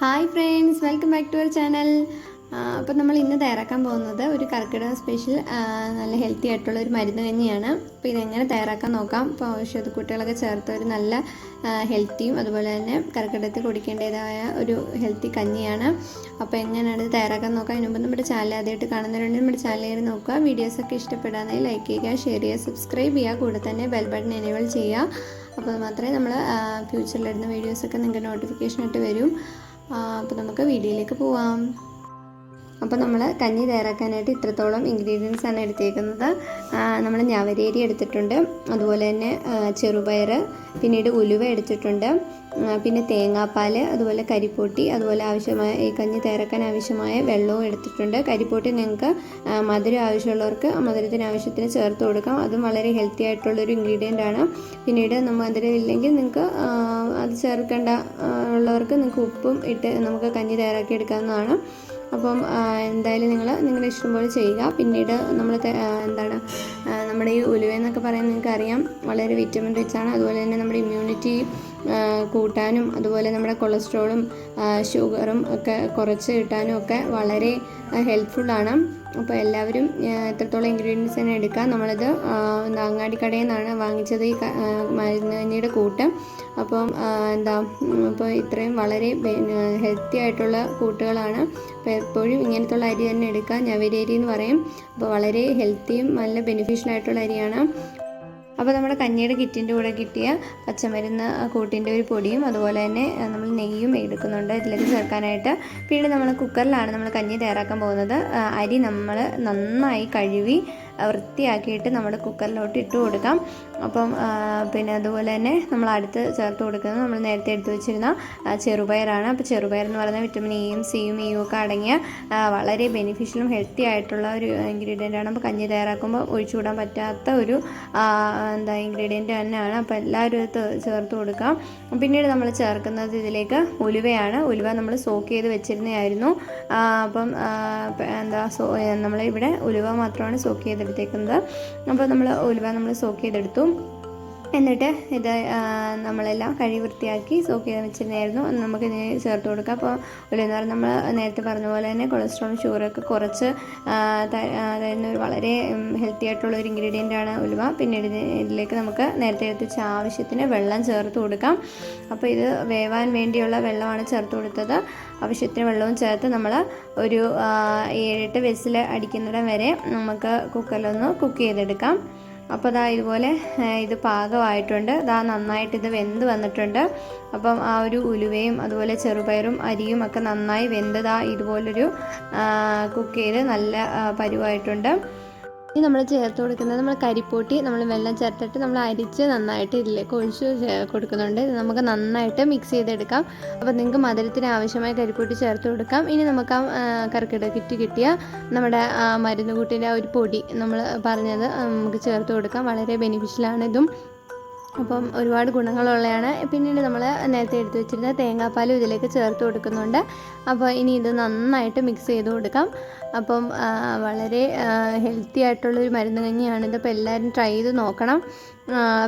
Hi friends welcome back to our channel അപ്പോൾ നമ്മൾ ഇന്ന് തയ്യാറാക്കാൻ പോകുന്നത് ഒരു കർക്കിടക സ്പെഷ്യൽ നല്ല ഹെൽത്തി ആയിട്ടുള്ള ഒരു മരുന്ന് കഞ്ഞിയാണ് അപ്പോൾ ഇതെങ്ങനെ തയ്യാറാക്കാൻ നോക്കാം. ഇപ്പോൾ ഔഷധ കുട്ടികളൊക്കെ ചേർത്ത് ഒരു നല്ല ഹെൽത്തിയും അതുപോലെ തന്നെ കർക്കിടകത്തിൽ കുടിക്കേണ്ടതായ ഒരു ഹെൽത്തി കഞ്ഞിയാണ്. അപ്പോൾ എങ്ങനെയാണ് ഇത് തയ്യാറാക്കാൻ നോക്കാം. അതിനുമ്പോൾ നമ്മുടെ ചാനൽ ആദ്യമായിട്ട് കാണുന്നവരുണ്ടെങ്കിൽ നമ്മുടെ ചാനൽ കയറി നോക്കുക. വീഡിയോസൊക്കെ ഇഷ്ടപ്പെടാനായി ലൈക്ക് ചെയ്യുക ഷെയർ ചെയ്യുക സബ്സ്ക്രൈബ് ചെയ്യുക കൂടെ തന്നെ ബെൽ ബട്ടൺ എനേബിൾ ചെയ്യുക. അപ്പോൾ മാത്രമേ നമ്മൾ ഫ്യൂച്ചറിൽ ഫ്യൂച്ചറിലിടുന്ന വീഡിയോസൊക്കെ നിങ്ങൾക്ക് നോട്ടിഫിക്കേഷനായിട്ട് വരും. അപ്പോൾ നമുക്ക് വീഡിയോയിലേക്ക് പോവാം. അപ്പോൾ നമ്മൾ കഞ്ഞി തയ്യാറാക്കാനായിട്ട് ഇത്രത്തോളം ഇൻഗ്രീഡിയൻസ് ആണ് എടുത്തേക്കുന്നത്. നമ്മൾ ഞവരേരി എടുത്തിട്ടുണ്ട്. അതുപോലെ തന്നെ ചെറുപയർ പിന്നീട് ഉലുവ എടുത്തിട്ടുണ്ട്. പിന്നെ തേങ്ങാപ്പാൽ അതുപോലെ കരിപ്പൊട്ടി അതുപോലെ ആവശ്യമായ ഈ കഞ്ഞി തയ്യാറാക്കാൻ ആവശ്യമായ വെള്ളവും എടുത്തിട്ടുണ്ട്. കരിപ്പൊട്ടി നിങ്ങൾക്ക് മധുരം ആവശ്യമുള്ളവർക്ക് മധുരത്തിന് ആവശ്യത്തിന് ചേർത്ത് കൊടുക്കാം. അതും വളരെ ഹെൽത്തി ആയിട്ടുള്ളൊരു ഇൻഗ്രീഡിയന്റ് ആണ്. പിന്നീട് മധുരം ഇല്ലെങ്കിൽ നിങ്ങൾക്ക് അത് ചേർക്കേണ്ട ഉള്ളവർക്ക് നിങ്ങൾക്ക് ഉപ്പും ഇട്ട് നമുക്ക് കഞ്ഞി തയ്യാറാക്കി എടുക്കാവുന്നതാണ്. അപ്പം എന്തായാലും നിങ്ങൾ നിങ്ങളുടെ ഇഷ്ടം പോലെ ചെയ്യുക. പിന്നീട് നമ്മൾ എന്താണ് നമ്മുടെ ഈ ഉലുവ എന്നൊക്കെ പറയുന്നത് നിങ്ങൾക്ക് അറിയാം വളരെ വിറ്റമിൻ റിച്ച് ആണ്. അതുപോലെ തന്നെ നമ്മുടെ ഇമ്മ്യൂണിറ്റി കൂട്ടാനും അതുപോലെ നമ്മുടെ കൊളസ്ട്രോളും ഷുഗറും ഒക്കെ കുറച്ച് കിട്ടാനും ഒക്കെ വളരെ ഹെൽപ്ഫുള്ളാണ് അപ്പോൾ എല്ലാവരും എത്രത്തോളം ഇൻഗ്രീഡിയൻസ് തന്നെ എടുക്കാം. നമ്മളിത് അങ്ങാടി കടയിൽ നിന്നാണ് വാങ്ങിച്ചത് ഈ മരുന്നിന്റെ കൂട്ട്. അപ്പം എന്താ അപ്പോൾ ഇത്രയും വളരെ ഹെൽത്തി ആയിട്ടുള്ള കൂട്ടുകളാണ്. അപ്പോൾ എപ്പോഴും ഇങ്ങനത്തുള്ള അരി തന്നെ എടുക്കുക ഞവരേരി എന്ന് പറയും. അപ്പോൾ വളരെ ഹെൽത്തിയും നല്ല ബെനിഫിഷ്യൽ ആയിട്ടുള്ള അരിയാണ്. അപ്പോൾ നമ്മുടെ കഞ്ഞിയുടെ കിറ്റിന്റെ കൂടെ കിട്ടിയ പച്ചമരുന്ന് കൂട്ടിന്റെ ഒരു പൊടിയും അതുപോലെ തന്നെ നമ്മൾ നെയ്യും എടുക്കുന്നുണ്ട്. ഇതിലേക്ക് ചേർക്കാനായിട്ട് പിന്നീട് നമ്മൾ കുക്കറിലാണ് നമ്മൾ കഞ്ഞി തയ്യാറാക്കാൻ പോകുന്നത്. അരി നമ്മൾ നന്നായി കഴുകി വൃത്തിയാക്കിയിട്ട് നമ്മൾ കുക്കറിലോട്ട് ഇട്ട് കൊടുക്കാം. അപ്പം പിന്നെ അതുപോലെ തന്നെ നമ്മൾ അടുത്ത് ചേർത്ത് കൊടുക്കുന്നത് നമ്മൾ നേരത്തെ എടുത്തു വെച്ചിരുന്ന ചെറുപയറാണ്. അപ്പോൾ ചെറുപയർ എന്ന് പറയുന്നത് വിറ്റമിൻ എയും സിയും ഇയും ഒക്കെ അടങ്ങിയ വളരെ ബെനിഫിഷ്യലും ഹെൽത്തി ആയിട്ടുള്ള ഒരു ഇൻഗ്രീഡിയന്റ് ആണ്. അപ്പോൾ കഞ്ഞി തയ്യാറാക്കുമ്പോൾ ഒഴിച്ചുകൂടാൻ പറ്റാത്ത ഒരു എന്താ ഇൻഗ്രീഡിയന്റ് തന്നെയാണ്. അപ്പോൾ എല്ലാവരും ചേർത്ത് കൊടുക്കാം. പിന്നീട് നമ്മൾ ചേർക്കുന്നത് ഇതിലേക്ക് ഉലുവയാണ്. ഉലുവ നമ്മൾ സോക്ക് ചെയ്ത് വെച്ചിരുന്നതായിരുന്നു. അപ്പം എന്താ സോ നമ്മളിവിടെ ഉലുവ മാത്രമാണ് സോക്ക് ചെയ്ത് എടുത്തേക്കുന്നത്. അപ്പോൾ നമ്മൾ ഉലുവ നമ്മൾ സോക്ക് ചെയ്തെടുത്തു. എന്നിട്ട് ഇത് നമ്മളെല്ലാം കഴി വൃത്തിയാക്കി സോക്ക് ചെയ്ത് വെച്ചിരുന്നായിരുന്നു നമുക്ക് ഇതിന് ചേർത്ത് കൊടുക്കാം. അപ്പോൾ ഉലെന്ന് പറഞ്ഞാൽ നമ്മൾ നേരത്തെ പറഞ്ഞ പോലെ തന്നെ കൊളസ്ട്രോൾ ഷുഗറൊക്കെ കുറച്ച് തരുന്ന ഒരു വളരെ ഹെൽത്തി ആയിട്ടുള്ള ഒരു ഇൻഗ്രീഡിയന്റ് ആണ് ഉലുവ. പിന്നീട് ഇതിലേക്ക് നമുക്ക് നേരത്തെ എടുത്ത് ആവശ്യത്തിന് വെള്ളം ചേർത്ത് കൊടുക്കാം. അപ്പോൾ ഇത് വേവാൻ വേണ്ടിയുള്ള വെള്ളമാണ് ചേർത്ത് കൊടുത്തത്. ആവശ്യത്തിന് വെള്ളവും ചേർത്ത് നമ്മൾ ഒരു ഏഴെട്ട് വെസിൽ അടിക്കുന്നിടം വരെ നമുക്ക് കുക്കറിലൊന്ന് കുക്ക് ചെയ്തെടുക്കാം. അപ്പോൾ അതാ ഇതുപോലെ ഇത് പാകമായിട്ടുണ്ട്. ഇതാ നന്നായിട്ട് ഇത് വെന്ത് വന്നിട്ടുണ്ട്. അപ്പം ആ ഒരു ഉലുവയും അതുപോലെ ചെറുപയറും അരിയും ഒക്കെ നന്നായി വെന്തതാ ഇതുപോലൊരു കുക്ക് ചെയ്ത് നല്ല പരുവായിട്ടുണ്ട്. ഇനി നമ്മൾ ചേർത്ത് കൊടുക്കുന്നത് നമ്മൾ കരിപ്പൂട്ടി നമ്മൾ വെള്ളം ചേർത്തിട്ട് നമ്മൾ അരിച്ച് നന്നായിട്ട് ഇതിലേക്ക് ഒഴിച്ച് കൊടുക്കുന്നുണ്ട്. നമുക്ക് നന്നായിട്ട് മിക്സ് ചെയ്തെടുക്കാം. അപ്പോൾ നിങ്ങൾക്ക് മധുരത്തിന് ആവശ്യമായ കരിപ്പൂട്ടി ചേർത്ത് കൊടുക്കാം. ഇനി നമുക്ക് ആ കർക്കിടക കിറ്റ് കിട്ടിയ നമ്മുടെ മരുന്ന് കൂട്ടിന്റെ ആ ഒരു പൊടി നമ്മൾ പറഞ്ഞത് നമുക്ക് ചേർത്ത് കൊടുക്കാം. വളരെ ബെനിഫിഷ്യലാണ് ഇതും. അപ്പം ഒരുപാട് ഗുണങ്ങളുള്ളതാണ് പിന്നീട് നമ്മൾ നേരത്തെ എടുത്തു വെച്ചിരുന്ന തേങ്ങാപ്പാൽ ഇതിലേക്ക് ചേർത്ത് കൊടുക്കുന്നുണ്ട്. അപ്പോൾ ഇനി ഇത് നന്നായിട്ട് മിക്സ് ചെയ്ത് കൊടുക്കാം. അപ്പം വളരെ ഹെൽത്തി ആയിട്ടുള്ളൊരു മരുന്ന് കഞ്ഞിയാണിത് അപ്പോൾ എല്ലാവരും ട്രൈ ചെയ്ത് നോക്കണം.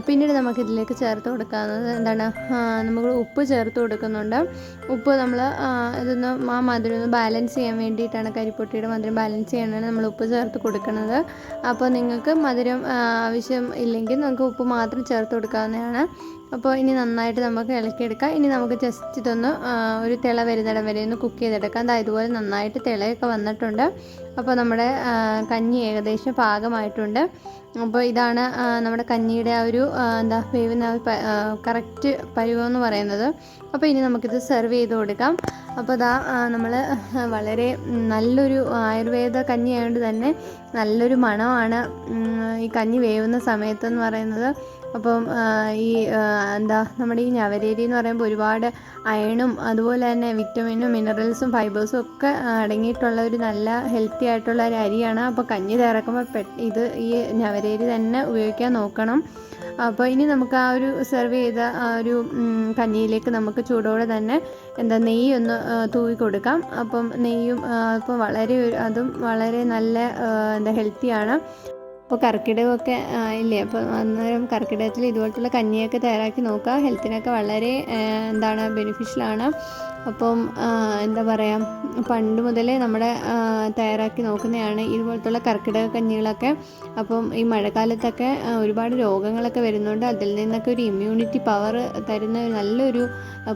പിന്നീട് നമുക്ക് ഇതിലേക്ക് ചേർത്ത് കൊടുക്കാവുന്നത് എന്താണ്? നമുക്ക് ഉപ്പ് ചേർത്ത് കൊടുക്കുന്നുണ്ട്. ഉപ്പ് നമ്മൾ ഇതൊന്ന് ആ മധുരം ഒന്ന് ബാലൻസ് ചെയ്യാൻ വേണ്ടിയിട്ടാണ് കരിപ്പൊട്ടിയുടെ മധുരം ബാലൻസ് ചെയ്യാനാണ് നമ്മൾ ഉപ്പ് ചേർത്ത് കൊടുക്കുന്നത്. അപ്പോൾ നിങ്ങൾക്ക് മധുരം ആവശ്യം ഇല്ലെങ്കിൽ നമുക്ക് ഉപ്പ് മാത്രം ചേർത്ത് കൊടുക്കാവുന്നതാണ്. അപ്പോൾ ഇനി നന്നായിട്ട് നമുക്ക് ഇളക്കിയെടുക്കാം. ഇനി നമുക്ക് ജസ്റ്റ് ഇതൊന്ന് ഒരു തിള വരുന്നിടം വരെ ഒന്ന് കുക്ക് ചെയ്തെടുക്കാം. അതായത് ഇതുപോലെ നന്നായിട്ട് തിളയൊക്കെ വന്നിട്ടുണ്ട്. അപ്പോൾ നമ്മുടെ കഞ്ഞി ഏകദേശം പാകമായിട്ടുണ്ട്. അപ്പോൾ ഇതാണ് നമ്മുടെ കഞ്ഞിയുടെ ആ ഒരു എന്താ വേവുന്ന കറക്റ്റ് പരുവെന്ന് പറയുന്നത്. അപ്പോൾ ഇനി നമുക്കിത് സെർവ് ചെയ്ത് കൊടുക്കാം. അപ്പോൾ ഇതാ നമ്മൾ വളരെ നല്ലൊരു ആയുർവേദ കഞ്ഞി ആയതുകൊണ്ട് തന്നെ നല്ലൊരു മണമാണ് ഈ കഞ്ഞി വേവുന്ന സമയത്തെന്ന് പറയുന്നത്. അപ്പം ഈ എന്താ നമ്മുടെ ഈ ഞവരേരി എന്ന് പറയുമ്പോൾ ഒരുപാട് അയണും അതുപോലെ തന്നെ വിറ്റമിനും മിനറൽസും ഫൈബേഴ്സും ഒക്കെ അടങ്ങിയിട്ടുള്ള ഒരു നല്ല ഹെൽത്തി ആയിട്ടുള്ള ഒരു അരിയാണ്. അപ്പോൾ കഞ്ഞി തയ്യാറാക്കുമ്പോൾ ഇത് ഈ ഞവരേരി തന്നെ ഉപയോഗിക്കാൻ നോക്കണം. അപ്പോൾ ഇനി നമുക്ക് ആ ഒരു സെർവ് ചെയ്ത ആ ഒരു കഞ്ഞിയിലേക്ക് നമുക്ക് ചൂടോടെ തന്നെ എന്താ നെയ്യ് ഒന്ന് തൂവി കൊടുക്കാം. അപ്പം നെയ്യും അപ്പോൾ വളരെ അതും വളരെ നല്ല എന്താ ഹെൽത്തിയാണ്. അപ്പോൾ കർക്കിടകമൊക്കെ ഇല്ലേ? അപ്പോൾ അന്നേരം കർക്കിടകത്തിൽ ഇതുപോലത്തുള്ള കഞ്ഞിയൊക്കെ തയ്യാറാക്കി നോക്കുക. ഹെൽത്തിനൊക്കെ വളരെ എന്താണ് ബെനിഫിഷ്യലാണ് അപ്പം എന്താ പറയുക പണ്ട് മുതലേ നമ്മുടെ തയ്യാറാക്കി നോക്കുന്നതാണ് ഇതുപോലത്തുള്ള കർക്കിടക കഞ്ഞികളൊക്കെ. അപ്പം ഈ മഴക്കാലത്തൊക്കെ ഒരുപാട് രോഗങ്ങളൊക്കെ വരുന്നുണ്ട് അതിൽ നിന്നൊക്കെ ഒരു ഇമ്മ്യൂണിറ്റി പവർ തരുന്ന നല്ലൊരു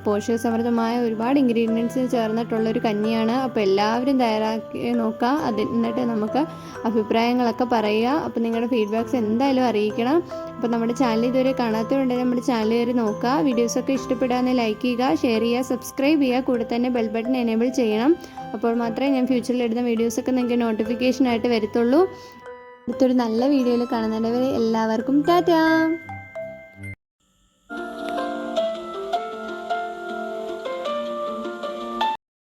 പോഷക പോഷകസമൃദ്ധമായ ഒരുപാട് ഇൻഗ്രീഡിയൻസ് ചേർന്നിട്ടുള്ള ഒരു കഞ്ഞിയാണ്. അപ്പോൾ എല്ലാവരും തയ്യാറാക്കി നോക്കുക അത് എന്നിട്ട് നമുക്ക് അഭിപ്രായങ്ങളൊക്കെ പറയുക. അപ്പോൾ നിങ്ങളുടെ ഫീഡ്ബാക്ക്സ് എന്തായാലും അറിയിക്കണം. അപ്പോൾ നമ്മുടെ ചാനൽ ഇതുവരെ കാണാത്തതുകൊണ്ട് നമ്മുടെ ചാനൽ കയറി നോക്കുക. വീഡിയോസൊക്കെ ഇഷ്ടപ്പെടാമെന്ന് ലൈക്ക് ചെയ്യുക ഷെയർ ചെയ്യുക സബ്സ്ക്രൈബ് ചെയ്യുക. കൂടെ തന്നെ ബെൽ ബട്ടൺ എനേബിൾ ചെയ്യണം. അപ്പോൾ മാത്രമേ ഞാൻ ഫ്യൂച്ചറിൽ ഇടുന്ന വീഡിയോസൊക്കെ നിങ്ങൾക്ക് നോട്ടിഫിക്കേഷനായിട്ട് വരത്തുള്ളൂ. അടുത്തൊരു നല്ല വീഡിയോയിൽ കാണുന്നവരെ എല്ലാവർക്കും ടാറ്റാ.